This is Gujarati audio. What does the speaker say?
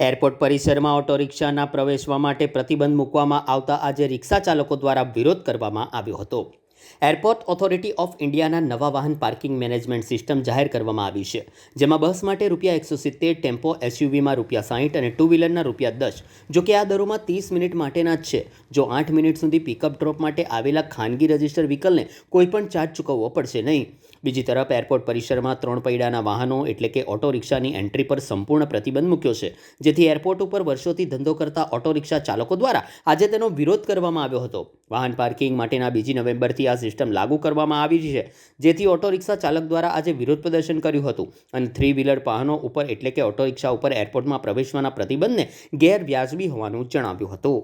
એરપોર્ટ પરિસરમાં ઓટો રિક્ષાના પ્રવેશવા માટે પ્રતિબંધ મૂકવામાં આવતા આજે રિક્ષા ચાલકો દ્વારા વિરોધ કરવામાં આવ્યો હતો. એરપોર્ટ ઓથોરિટી ઓફ ઇન્ડિયાના નવા વાહન પાર્કિંગ મેનેજમેન્ટ સિસ્ટમ જાહેર કરવામાં આવી છે, જેમાં બસ માટે રૂપિયા એકસો સિત્તેર, ટેમ્પો, એસયુવીમાં રૂપિયા સાહીઠ અને ટુ વ્હીલરના રૂપિયા દસ, જો કે આ દરોમાં ત્રીસ મિનિટ માટેના જ છે. જો આઠ મિનિટ સુધી પિકઅપ ડ્રોપ માટે આવેલા ખાનગી રજિસ્ટર વ્હીકલને કોઈપણ ચાર્જ ચૂકવવો પડશે નહીં. બીજી તરફ, એરપોર્ટ પરિસરમાં ત્રણ પૈડાના વાહનો, એટલે કે ઓટો રિક્ષાની એન્ટ્રી પર સંપૂર્ણ પ્રતિબંધ મૂક્યો છે, જેથી એરપોર્ટ ઉપર વર્ષોથી ધંધો કરતા ઓટો રિક્ષા ચાલકો દ્વારા આજે તેનો વિરોધ કરવામાં આવ્યો હતો. વાહન પાર્કિંગ માટેના બીજી નવેમ્બરથી આ સિસ્ટમ લાગુ કરવામાં આવી છે, જેથી ઓટો રિક્ષા ચાલક દ્વારા આજે વિરોધ પ્રદર્શન કર્યું હતું. અને થ્રી વ્હીલર વાહનો ઉપર, એટલે કે ઓટો રિક્ષા ઉપર એરપોર્ટમાં પ્રવેશવાના પ્રતિબંધને ગેરવ્યાજબી હોવાનું જણાવ્યું હતું.